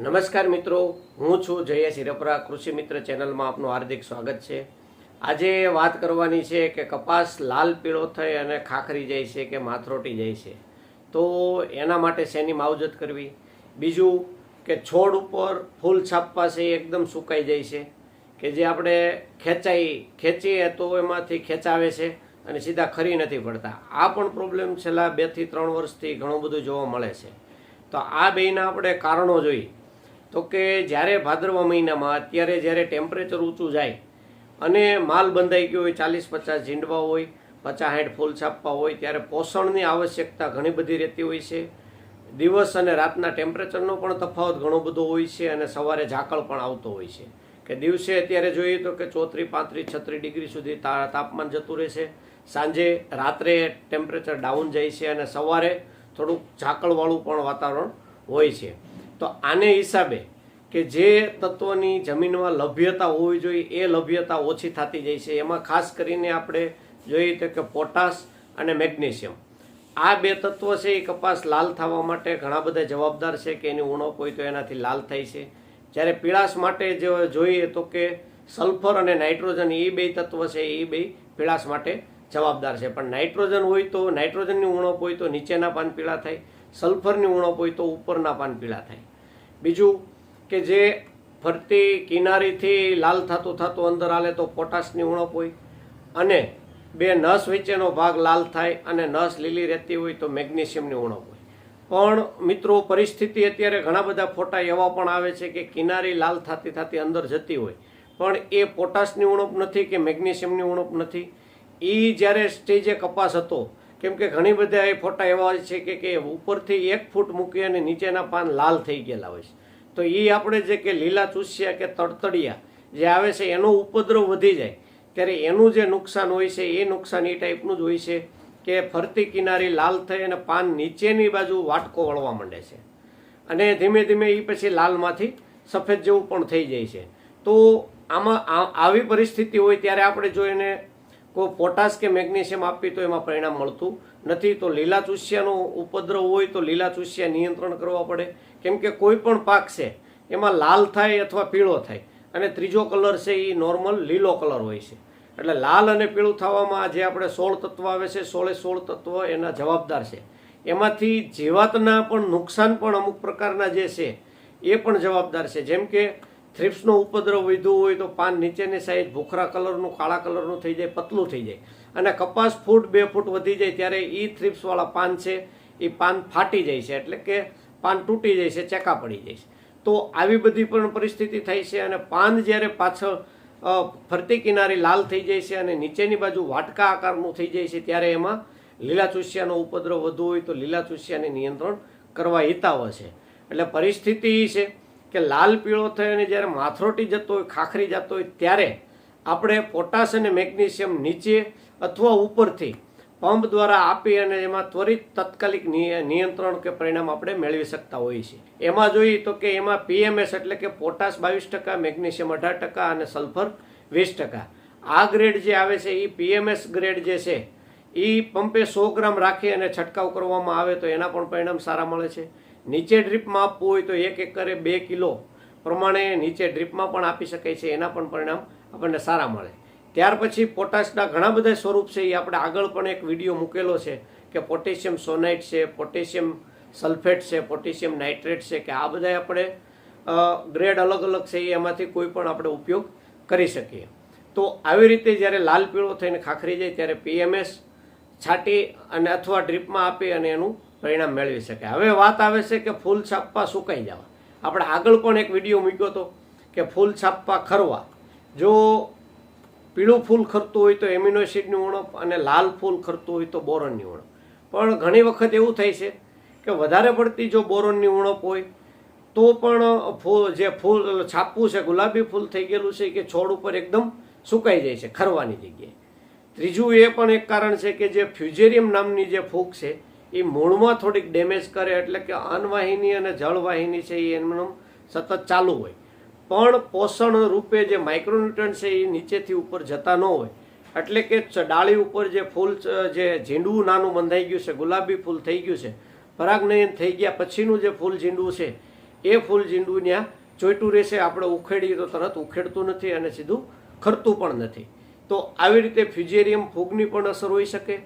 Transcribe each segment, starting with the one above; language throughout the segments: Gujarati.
નમસ્કાર મિત્રો, હું છું જયેશ હિરપરા કૃષિ મિત્ર ચેનલમાં આપનું હાર્દિક સ્વાગત છે. આજે વાત કરવાની છે કે કપાસ લાલ પીળો થઈ અને ખાખરી જાય છે કે માથરોટી જાય છે. તો એના માટે શેની માવજત કરવી? બીજું કે છોડ ઉપર ફૂલ છાપવા છે એકદમ સુકાઈ જાય છે. કે જે આપણે ખેંચાઈ, ખેંચીએ તો એમાંથી ખેંચાવે છે અને સીધા ખરી નથી પડતા. આ પણ પ્રોબ્લેમ છેલ્લા બેથી ત્રણ વર્ષથી ઘણું બધું જોવા મળે છે. તો આ બેયના આપણે કારણો જોઈએ તો કે જ્યારે ભાદરવા મહિનામાં અત્યારે જ્યારે ટેમ્પરેચર ઊંચું જાય અને માલ બંધાઈ ગયો હોય ચાલીસ પચાસ ઝીંડવા હોય, પચાસ સાઠ ફૂલ છાપવા હોય, ત્યારે પોષણની આવશ્યકતા ઘણી બધી રહેતી હોય છે. દિવસ અને રાતના ટેમ્પરેચરનો પણ તફાવત ઘણો બધો હોય છે અને સવારે ઝાકળ પણ આવતો હોય છે. કે દિવસે અત્યારે જોઈએ તો કે ચોત્રીસ પાંત્રીસ, છત્રીસ ડિગ્રી સુધી તાપમાન જતું રહેશે સાંજે, રાત્રે ટેમ્પરેચર ડાઉન જાય છે અને સવારે થોડુંક ઝાકળવાળું પણ વાતાવરણ હોય છે. તો આને હિસાબે કે જે તત્વોની જમીનમાં લભ્યતા હોવી જોઈએ, એ લભ્યતા ઓછી થતી જાય છે. એમાં ખાસ કરીને આપણે જોઈએ તો કે પોટાશ અને મેગ્નેશિયમ. આ બે તત્વો છે, એ કપાસ લાલ થવા માટે ઘણા બધા જવાબદાર છે કે એની ઉણપ હોય તો એનાથી લાલ થાય છે. જ્યારે પીળાશ માટે જો જોઈએ તો કે સલ્ફર અને નાઇટ્રોજન, એ બે તત્વ છે, એ બે પીળાશ માટે જવાબદાર છે. પણ નાઇટ્રોજન હોય તો, નાઇટ્રોજનની ઉણપ હોય તો નીચેના પાન પીળા થાય, સલ્ફરની ઉણપ હોય તો ઉપરના પાન પીળા થાય. બીજું કે જે ફરતી કિનારીથી લાલ થતું થતું અંદર આલે તો પોટાશની ઉણપ હોય. અને બે નસ વચ્ચેનો ભાગ લાલ થાય અને નસ લીલી રહેતી હોય તો મેગ્નેશિયમની ઉણપ હોય. પણ મિત્રો, પરિસ્થિતિ અત્યારે ઘણા બધા ફોટા એવા પણ આવે છે કે કિનારી લાલ થતી થતી અંદર જતી હોય. પણ એ પોટાશની ઉણપ નથી કે મેગ્નેશિયમની ઉણપ નથી. એ જ્યારે સ્ટેજે કપાસ હતો કેમ કે ઘણી બધા એ ફોટા એવા હોય છે કે કે ઉપરથી એક ફૂટ મૂકી અને નીચેના પાન લાલ થઈ ગયેલા હોય છે. તો એ આપણે જે કે લીલા ચૂસ્યા કે તડતડિયા જે આવે છે એનો ઉપદ્રવ વધી જાય. ત્યારે એનું જે નુકસાન હોય છે, એ નુકસાન એ ટાઈપનું જ હોય છે કે ફરતી કિનારી લાલ થઈ અને પાન નીચેની બાજુ વાટકો વળવા માંડે છે. અને ધીમે ધીમે એ પછી લાલમાંથી સફેદ જેવું પણ થઈ જાય છે. તો આમાં આવી પરિસ્થિતિ હોય ત્યારે આપણે જો એને કોઈ પોટાશ કે મેગ્નેશિયમ આપી તો એમાં પરિણામ મળતું નથી. તો લીલા ચૂસ્યાનો ઉપદ્રવ હોય તો લીલા ચૂસ્યા નિયંત્રણ કરવા પડે. કેમ કે કોઈ પણ પાક છે, એમાં લાલ થાય અથવા પીળો થાય. અને ત્રીજો કલર છે એ નોર્મલ લીલો કલર હોય છે. એટલે લાલ અને પીળું થવામાં જે આપણે સોળ તત્વ આવે છે, સોળે સોળ તત્વ એના જવાબદાર છે. એમાંથી જીવાતના પણ નુકસાન પણ અમુક પ્રકારના જે છે, એ પણ જવાબદાર છે. જેમ કે થ્રિપ્સનો ઉપદ્રવ વધુ હોય તો પાન નીચેની સાઈડ ભૂખરા કલરનું, કાળા કલરનું થઈ જાય, પતલું થઈ જાય. અને કપાસ ફૂટ બે ફૂટ વધી જાય ત્યારે એ થ્રિપ્સવાળા પાન છે એ પાન ફાટી જાય છે, એટલે કે પાન તૂટી જાય છે, ચેકા પડી જાય છે. તો આવી બધી પણ પરિસ્થિતિ થાય છે અને પાન જ્યારે પાછળ ફરતી કિનારી લાલ થઈ જાય છે અને નીચેની બાજુ વાટકા આકારનું થઈ જાય છે ત્યારે એમાં લીલા ચૂસ્યાનો ઉપદ્રવ વધુ હોય તો લીલા ચૂસ્યાને નિયંત્રણ કરવા હિતાવ છે. એટલે પરિસ્થિતિ છે કે લાલ પીળો થઈ અને જ્યારે માથરોટી જતો હોય, ખાખરી જતો હોય, ત્યારે આપણે પોટાશ અને મેગ્નેશિયમ નીચે અથવા ઉપરથી પંપ દ્વારા આપી અને એમાં ત્વરિત તાત્કાલિક નિયંત્રણ કે પરિણામ આપણે મેળવી શકતા હોઈએ છીએ. એમાં જોઈએ તો કે એમાં પીએમએસ એટલે કે પોટાશ બાવીસ ટકા, મેગ્નેશિયમ અઢાર ટકા અને સલ્ફર વીસ ટકા. આ ગ્રેડ જે આવે છે એ પીએમએસ ગ્રેડ જે છે એ પંપે સો ગ્રામ રાખી અને છંટકાવ કરવામાં આવે તો એના પણ પરિણામ સારા મળે છે. નીચે ડ્રીપમાં આપવું હોય તો એક એકરે બે કિલો પ્રમાણે નીચે ડ્રીપમાં પણ આપી શકાય છે, એના પણ પરિણામ આપણને સારા મળે. ત્યાર પછી પોટાશના ઘણા બધા સ્વરૂપ છે, એ આપણે આગળ પણ એક વીડિયો મૂકેલો છે કે પોટેશિયમ સોનાઇટ છે, પોટેશિયમ સલ્ફેટ છે, પોટેશિયમ નાઇટ્રેટ છે, કે આ બધા આપણે ગ્રેડ અલગ અલગ છે એમાંથી કોઈ પણ આપણે ઉપયોગ કરી શકીએ. તો આવી રીતે જ્યારે લાલ પીળો થઈને ખાખરી જાય, ત્યારે પીએમએસ છાંટી અને અથવા ડ્રીપમાં આપી અને એનું પરિણામ મેળવી શકે. હવે વાત આવે છે કે ફૂલ છાપવા સુકાઈ જવા? આપણે આગળ પણ એક વીડિયો મૂક્યો હતો કે ફૂલ છાપવા ખરવા. જો પીળું ફૂલ ખરતું હોય તો એમિનોસિડની ઉણપ અને લાલ ફૂલ ખરતું હોય તો બોરોનની ઉણપ. પણ ઘણી વખત એવું થાય છે કે વધારે પડતી જો બોરોનની ઉણપ હોય તો પણ ફૂલ, જે ફૂલ છાપવું છે, ગુલાબી ફૂલ થઈ ગયેલું છે, કે છોડ ઉપર એકદમ સુકાઈ જાય છે, ખરવાની જગ્યાએ. ત્રીજું એ પણ એક કારણ છે કે જે ફ્યુજેરિયમ નામની જે ફૂગ છે એ મૂળમાં થોડીક ડેમેજ કરે એટલે કે અનવાહિની અને જળવાહિની છે એ એમનું સતત ચાલુ હોય. પણ પોષણ રૂપે જે માઇક્રોન્યુટ્રન છે એ નીચેથી ઉપર જતા ન હોય. એટલે કે ડાળી ઉપર જે ફૂલ જે ઝીંડવું નાનું બંધાઈ ગયું છે, ગુલાબી ફૂલ થઈ ગયું છે, પરાગનયન થઈ ગયા, પછીનું જે ફૂલ ઝીંડવું છે, એ ફૂલ ઝીંડું ત્યાં ચોઈટું રહેશે, આપણે ઉખેડીએ તો તરત ઉખેડતું નથી અને સીધું ખરતું પણ નથી. તો આવી રીતે ફ્યુઝેરિયમ ફૂગની પણ અસર હોઈ શકે.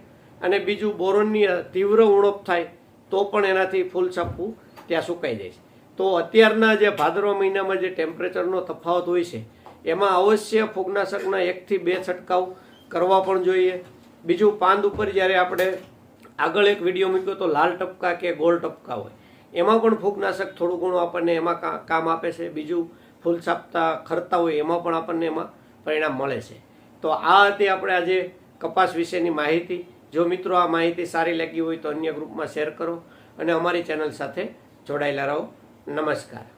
અને બીજું બોરોનની તીવ્ર ઉણપ થાય તો પણ એનાથી ફૂલ છાપવું ત્યાં સુકાઈ જાય છે. તો અત્યારના જે ભાદરવા મહિનામાં જે ટેમ્પરેચરનો તફાવત હોય છે, એમાં અવશ્ય ફૂગનાશકના એકથી બે છંટકાવ કરવા પણ જોઈએ. બીજું પાંદ ઉપર જ્યારે આપણે આગળ એક વીડિયો મૂક્યો તો લાલ ટપકા કે ગોળ ટપકા હોય. એમાં પણ ફૂગનાશક થોડું ઘણું આપણને એમાં કામ આપે છે. બીજું ફૂલ છાપતા, ખરતા હોય એમાં પણ આપણને એમાં પરિણામ મળે છે. તો આ હતી આપણે આજે કપાસ વિશેની માહિતી. જો મિત્રો આ માહિતી સારી લાગી હોય તો અન્ય ગ્રુપમાં શેર કરો અને અમારી ચેનલ સાથે જોડાયેલા રહો. નમસ્કાર.